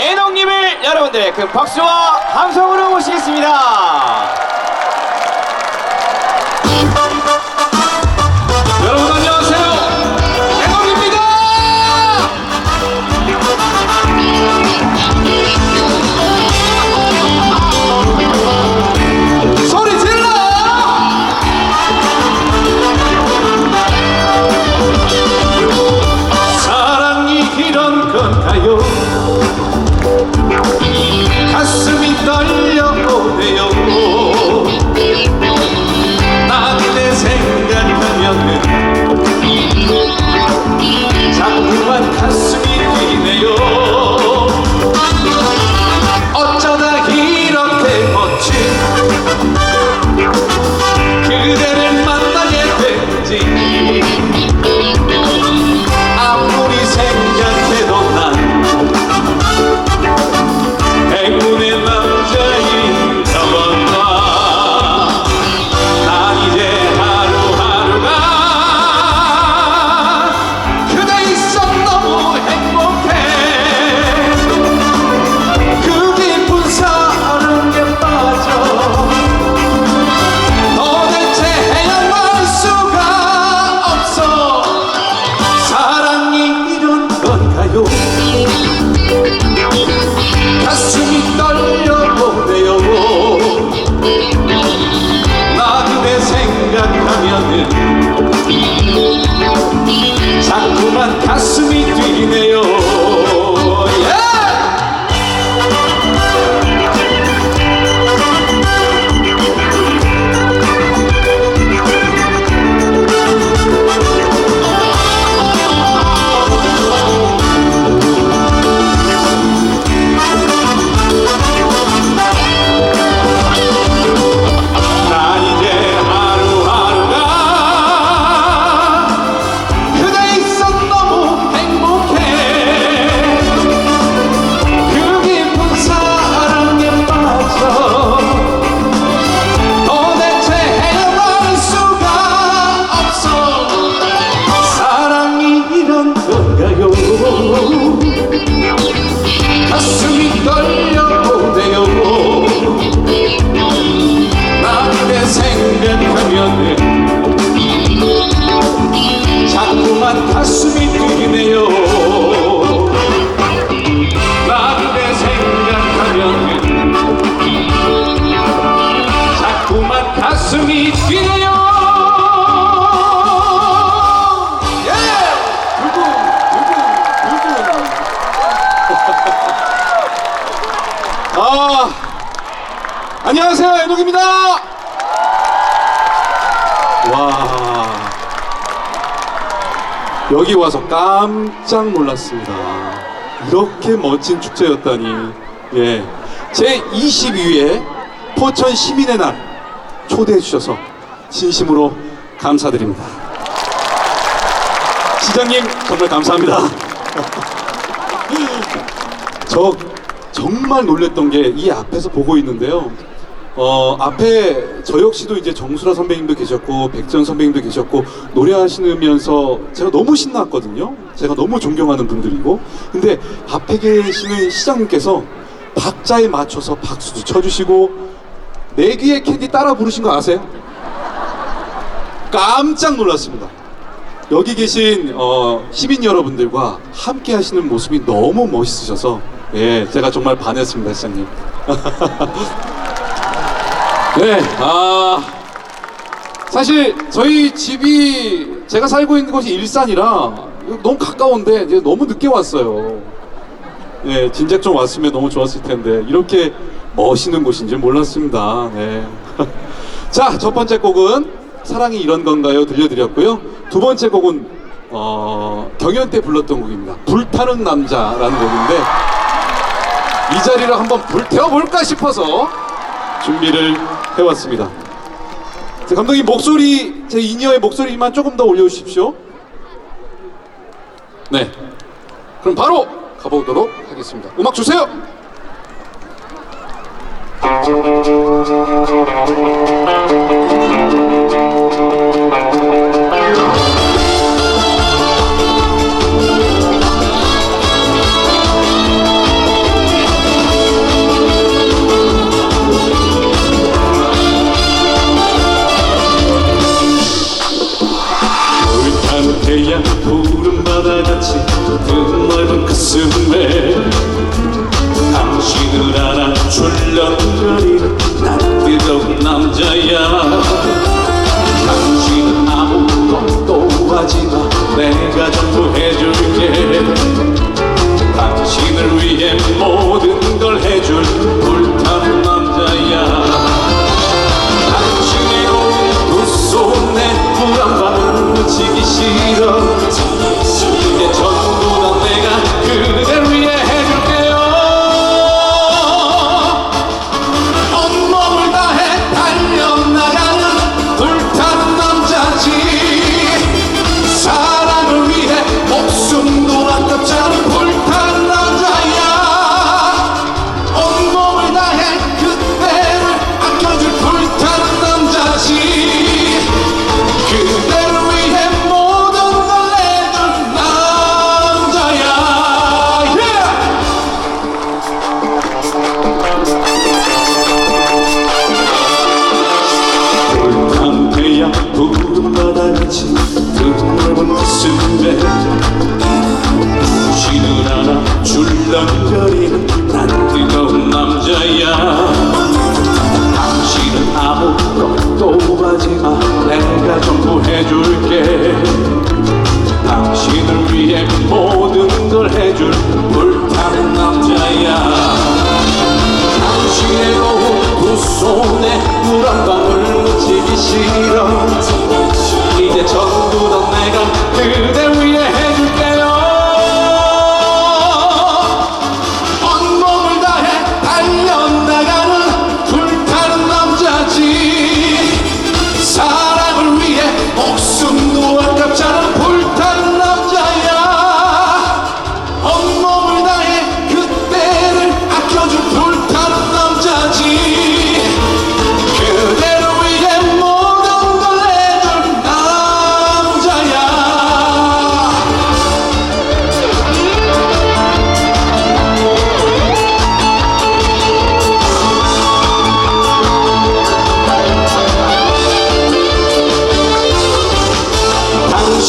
애덕님을 여러분들의 큰 박수와 함성으로 모시겠습니다. 여러분 아 안녕하세요 애독입니다. 와. 여기 와서 깜짝 놀랐습니다. 이렇게 멋진 축제였다니. 예 제 22회 포천 시민의 날 초대해 주셔서 진심으로 감사드립니다. 시장님 정말 감사합니다. 저 정말 놀랬던 게 이 앞에서 보고 있는데요. 어, 앞에 저 역시도 이제 정수라 선배님도 계셨고 백전 선배님도 계셨고 노래하시면서 제가 너무 신났거든요. 제가 너무 존경하는 분들이고 근데 앞에 계시는 시장님께서 박자에 맞춰서 박수도 쳐주시고 내귀의 캔디 따라 부르신 거 아세요? 깜짝 놀랐습니다. 여기 계신 어, 시민 여러분들과 함께 하시는 모습이 너무 멋있으셔서 예, 제가 정말 반했습니다, 시장님. 네, 아 사실 저희 집이 제가 살고 있는 곳이 일산이라 너무 가까운데 이제 너무 늦게 왔어요. 예, 진작 좀 왔으면 너무 좋았을 텐데 이렇게 멋있는 곳인지 몰랐습니다. 네. 자, 첫 번째 곡은 사랑이 이런 건가요? 들려드렸고요. 두 번째 곡은 어, 경연 때 불렀던 곡입니다. 불타는 남자라는 곡인데 이 자리를 한번 불태워볼까 싶어서 준비를 해왔습니다. 자, 감독님 목소리 제 이니어의 목소리만 조금 더 올려주십시오. 네. 그럼 바로 가보도록 하겠습니다. 음악 주세요. 왜? 당신을 알아 출렁거리 난 뜨거운 남자야. 당신은 아무것도 하지마. 내가 전부 해줄게. 당신을 위해 모 한 방울 묻히기 싫어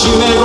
당신의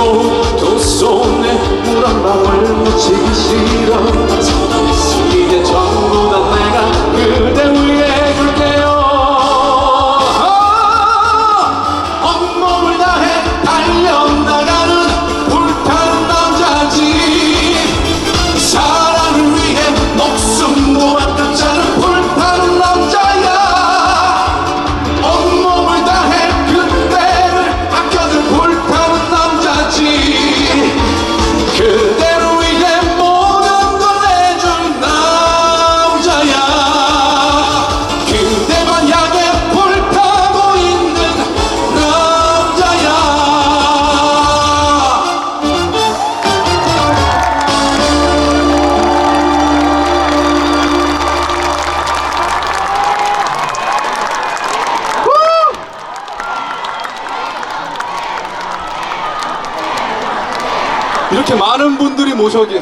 모셔 계,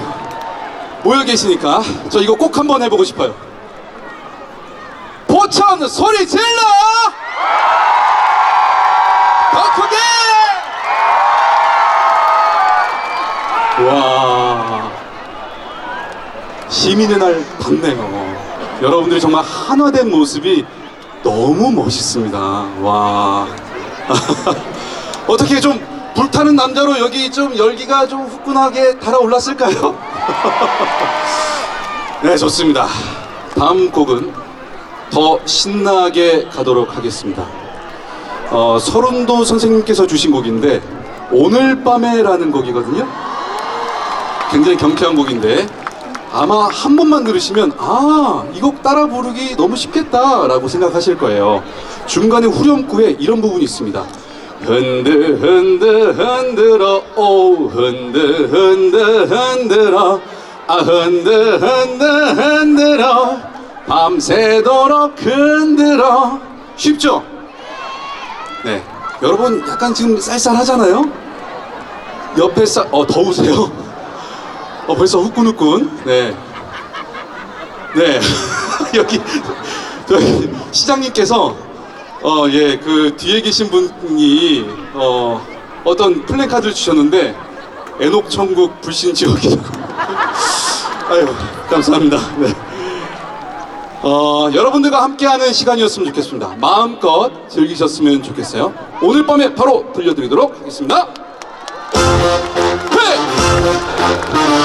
모여 계시니까 저 이거 꼭 한번 해보고 싶어요. 포천 소리 질러! 더 크게! 와 시민의 날 같네요. 여러분들이 정말 한화된 모습이 너무 멋있습니다. 와 어떻게 좀 불타는 남자로 여기 좀 열기가 좀 후끈하게 달아올랐을까요? 네, 좋습니다. 다음 곡은 더 신나게 가도록 하겠습니다. 어, 서른도 선생님께서 주신 곡인데 오늘 밤에라는 곡이거든요. 굉장히 경쾌한 곡인데 아마 한 번만 들으시면 아, 이 곡 따라 부르기 너무 쉽겠다라고 생각하실 거예요. 중간에 후렴구에 이런 부분이 있습니다. 흔들 흔들 흔들어 오 흔들 흔들 흔들어 아 흔들 흔들 흔들어 밤새도록 흔들어 쉽죠? 네 여러분 약간 지금 쌀쌀하잖아요? 옆에 쌀, 어 더우세요? 어 벌써 후끈후끈 네 네. 여기 저희 시장님께서 어 예 그 뒤에 계신 분이 어 어떤 플래카드를 주셨는데 애녹 천국 불신 지역이라고. 아유 감사합니다. 네. 어 여러분들과 함께하는 시간이었으면 좋겠습니다. 마음껏 즐기셨으면 좋겠어요. 오늘 밤에 바로 들려드리도록 하겠습니다. 회!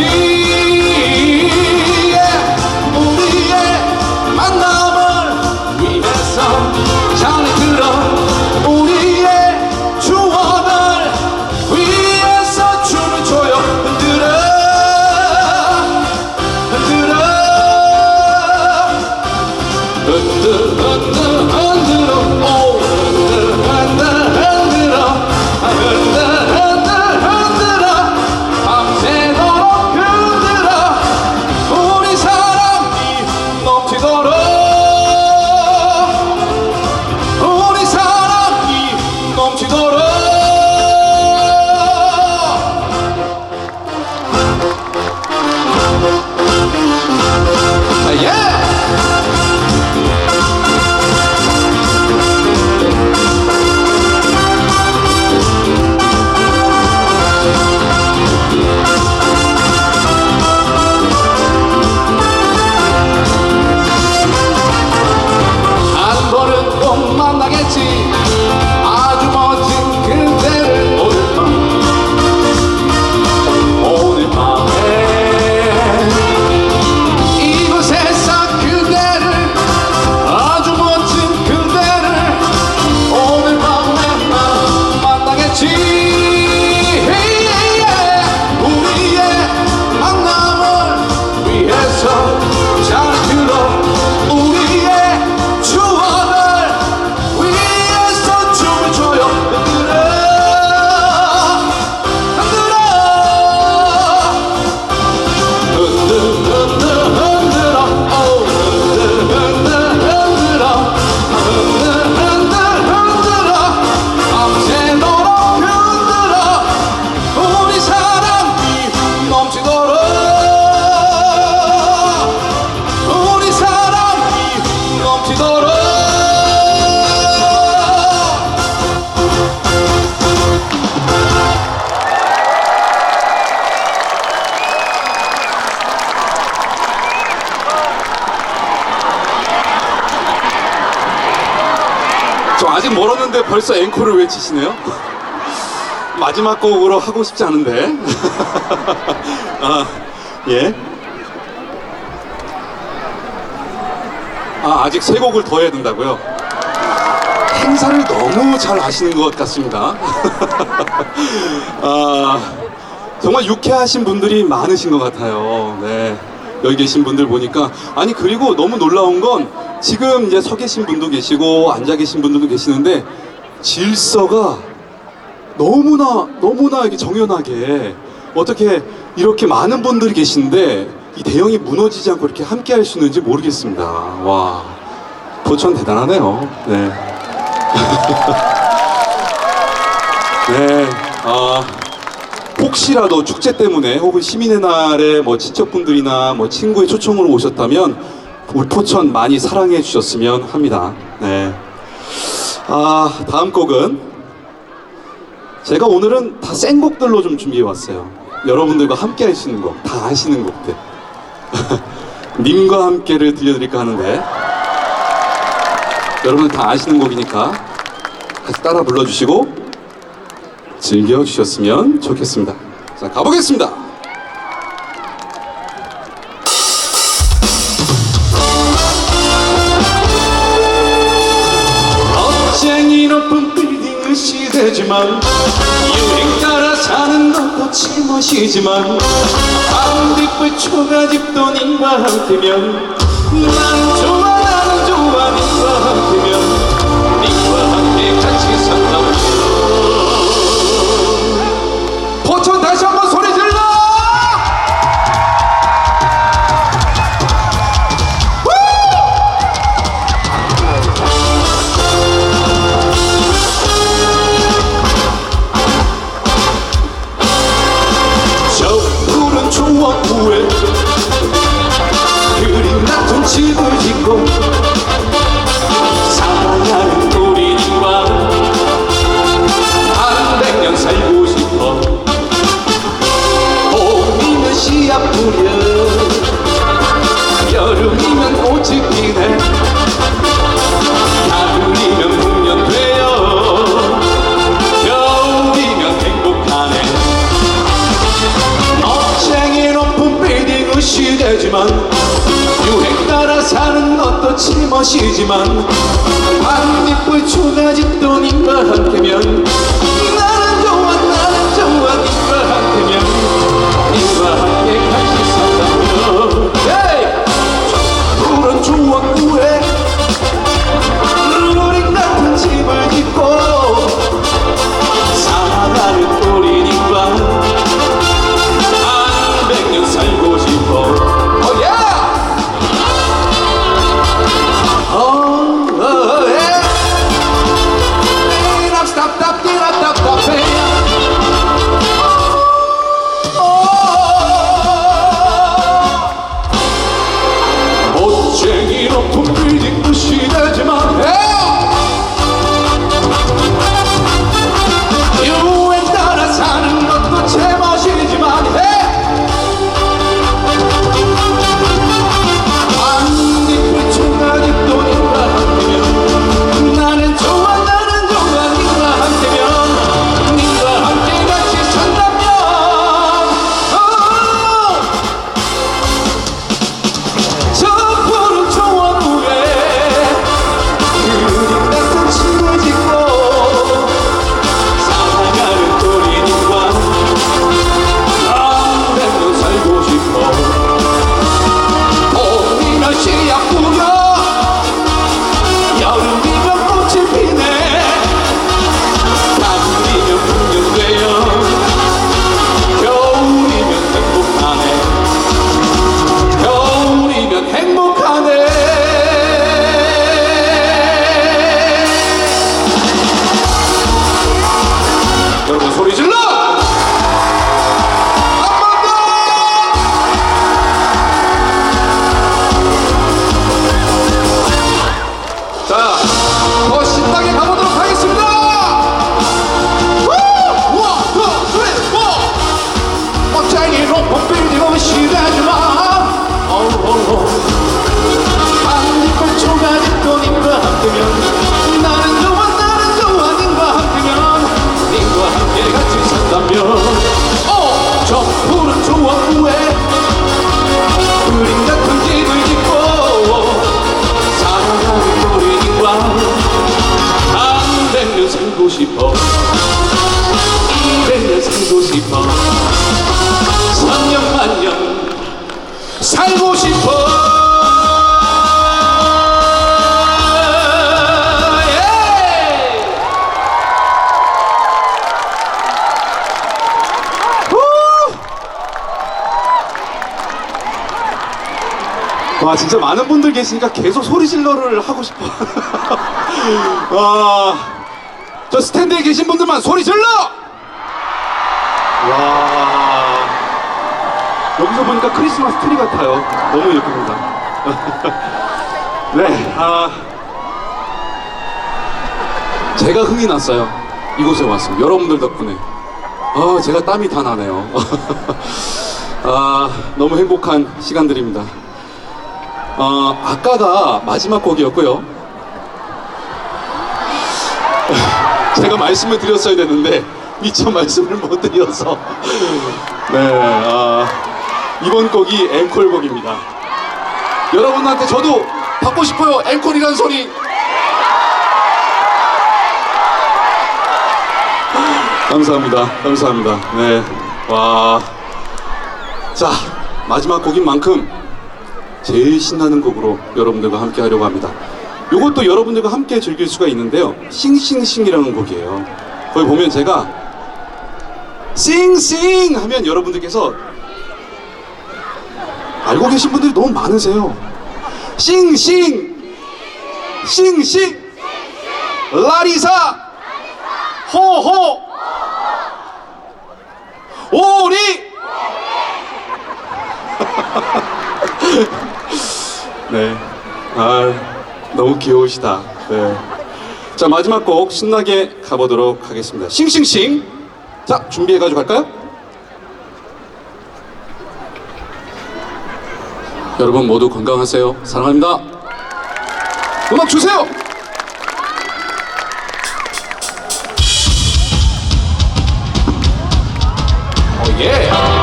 만 아직 멀었는데 벌써 앵콜을 외치시네요. 마지막 곡으로 하고 싶지 않은데. 아, 예. 아, 아직 세 곡을 더 해야 된다고요? 행사를 너무 잘 아시는 것 같습니다. 아, 정말 유쾌하신 분들이 많으신 것 같아요. 네. 여기 계신 분들 보니까. 아니, 그리고 너무 놀라운 건 지금 이제 서 계신 분도 계시고 앉아 계신 분들도 계시는데 질서가 너무나, 너무나 이게 정연하게 어떻게 이렇게 많은 분들이 계신데 이 대형이 무너지지 않고 이렇게 함께 할 수 있는지 모르겠습니다. 와. 포천 대단하네요. 네. 네. 아. 혹시라도 축제 때문에 혹은 시민의 날에 뭐 친척분들이나 뭐 친구의 초청으로 오셨다면 우리 포천 많이 사랑해 주셨으면 합니다. 네. 아, 다음 곡은 제가 오늘은 다 센 곡들로 좀 준비해 왔어요. 여러분들과 함께 있는 곡, 다 아시는 곡들. 님과 함께를 들려드릴까 하는데 여러분들 다 아시는 곡이니까 같이 따라 불러주시고 즐겨주셨으면 좋겠습니다. 자, 가보겠습니다. 시대지만 유행 따라 사는 것도 지멋이지만 반딧불 초가집도 님과 함께면 나는 좋아 것도 지멋이지만 반딧불 초가집도 님과 함께면 와 진짜 많은 분들 계시니까 계속 소리 질러를 하고 싶어 와, 저 스탠드에 계신 분들만 소리 질러! 와 여기서 보니까 크리스마스 트리 같아요. 너무 예쁩니다. 네, 아, 제가 흥이 났어요. 이곳에 와서 여러분들 덕분에. 아, 제가 땀이 다 나네요. 아, 너무 행복한 시간들입니다. 어, 아까가 마지막 곡이었고요. 제가 말씀을 드렸어야 되는데 미처 말씀을 못 드려서 네 아, 이번 곡이 앵콜곡입니다. 여러분한테 저도 받고 싶어요 앵콜이란 소리. 감사합니다. 감사합니다. 네. 와. 자, 마지막 곡인 만큼 제일 신나는 곡으로 여러분들과 함께 하려고 합니다. 이것도 여러분들과 함께 즐길 수가 있는데요. 싱싱싱이라는 곡이에요. 거기 보면 제가 싱싱 하면 여러분들께서 알고 계신 분들이 너무 많으세요. 싱싱 싱싱 라리사 호호 오리 네. 아, 너무 귀여우시다. 네. 자, 마지막 곡 신나게 가보도록 하겠습니다. 싱싱싱. 자, 준비해가지고 갈까요? 여러분 모두 건강하세요. 사랑합니다. 음악 주세요! 오, 예!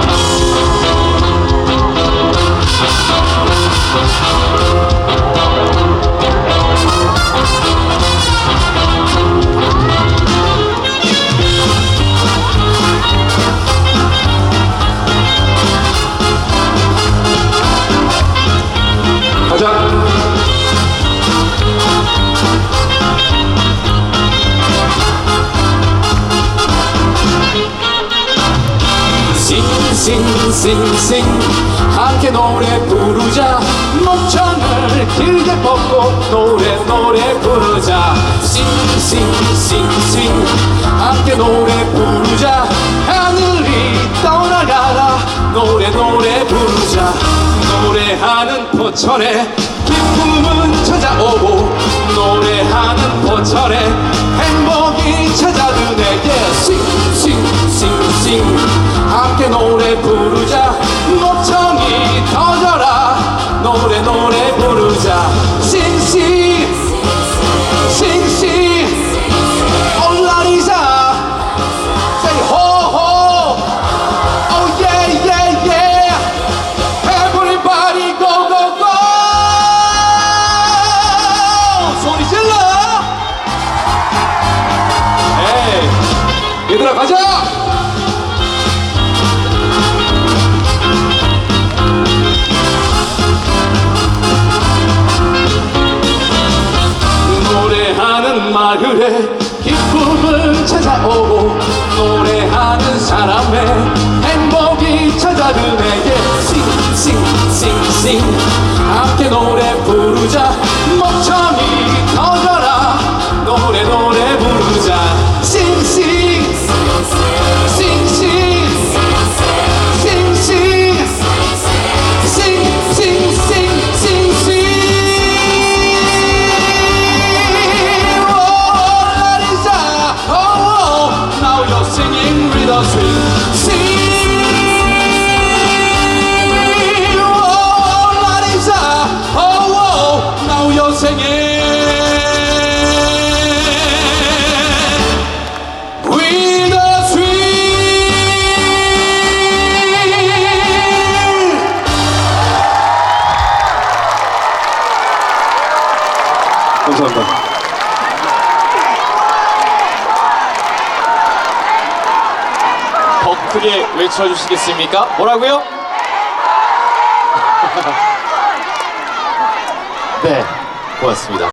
싱싱싱싱. 함께 노래 부르자 노래 노래 부르자. 싱싱싱싱. 함께 노래 부르자. 하늘이 떠나가라. 노래 노래 부르자. 노래하는 포천에 기쁨은 찾아오고 노래하는 포천에 행복이 찾아드네. Yeah. 싱싱싱싱. 함께 노래 부르자. 목청이 터져라. 노래 노래 가자 불러주시겠습니까? 뭐라고요? 네, 고맙습니다.